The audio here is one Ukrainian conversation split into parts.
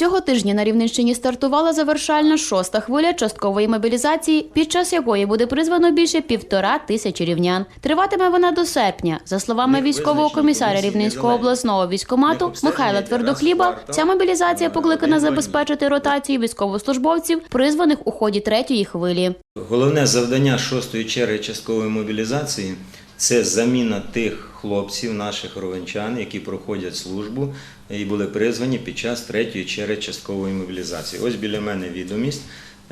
Цього тижня на Рівненщині стартувала завершальна шоста хвиля часткової мобілізації, під час якої буде призвано більше півтора тисячі рівнян. Триватиме вона до серпня. За словами військового комісаря Рівненського обласного військомату Михайла Твердохліба, ця мобілізація покликана забезпечити ротацію військовослужбовців, призваних у ході третьої хвилі. Головне завдання шостої черги часткової мобілізації це заміна тих хлопців, наших ровенчан, які проходять службу і були призвані під час третьої черги часткової мобілізації. Ось біля мене відомість.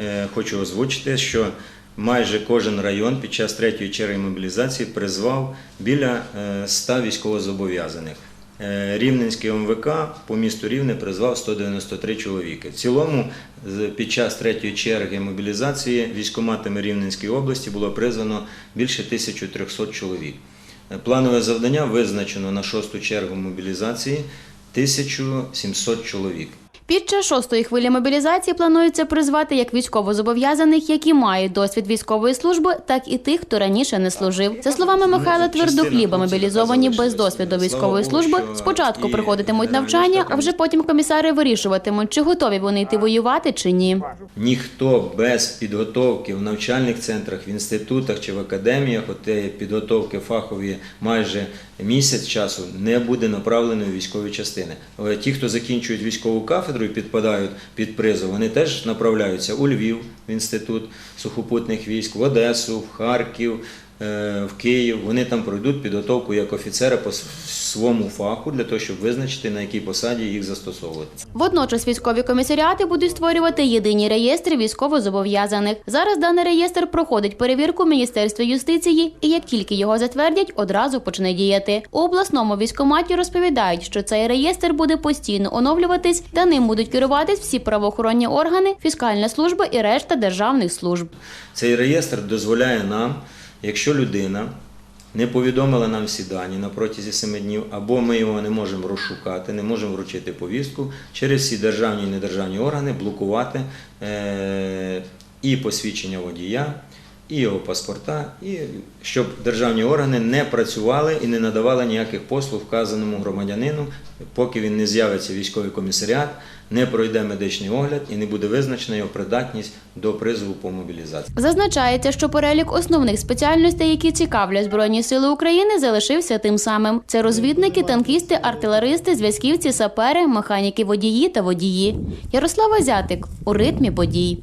Е, Хочу озвучити, що майже кожен район під час третьої черги мобілізації призвав біля е, 100 військовозобов'язаних. Е, Рівненський МВК по місту Рівне призвав 193 чоловіки. В цілому під час третьої черги мобілізації військоматами Рівненської області було призвано більше 1300 чоловік. Е, Планове завдання визначено на шосту чергу мобілізації 1700 чоловік. Під час шостої хвилі мобілізації планується призвати як військовозобов'язаних, які мають досвід військової служби, так і тих, хто раніше не служив. За словами Михайла Твердохліба, мобілізовані без досвіду військової служби спочатку проходитимуть навчання, а вже потім комісари вирішуватимуть, чи готові вони йти воювати чи ні. Ніхто без підготовки в навчальних центрах, в інститутах чи в академіях, отеї підготовки фахової майже місяць часу, не буде направлено у військові частини. Ті, хто закінчують військову кафедру і підпадають під призов, вони теж направляються у Львів, в інститут сухопутних військ, в Одесу, в Харків. Е, В Київ вони там пройдуть підготовку як офіцера по своєму фаху для того, щоб визначити на якій посаді їх застосовувати. Водночас військові комісаріати будуть створювати єдині реєстри військовозобов'язаних. Зараз даний реєстр проходить перевірку в Міністерстві юстиції, і як тільки його затвердять, одразу почне діяти. У обласному військоматі розповідають, що цей реєстр буде постійно оновлюватись, та ним будуть керуватись всі правоохоронні органи, фіскальна служба і решта державних служб. Цей реєстр дозволяє нам, якщо людина не повідомила нам всі дані на протязі семи днів, або ми його не можемо розшукати, не можемо вручити повістку, через всі державні і недержавні органи блокувати е- і посвідчення водія, і його паспорта, і щоб державні органи не працювали і не надавали ніяких послуг вказаному громадянину, поки він не з'явиться військовий комісаріат, не пройде медичний огляд і не буде визначена його придатність до призову по мобілізації. Зазначається, що перелік основних спеціальностей, які цікавлять Збройні Сили України, залишився тим самим: це розвідники, танкісти, артилеристи, зв'язківці, сапери, механіки водії та водії. Ярослава Зятик у ритмі подій.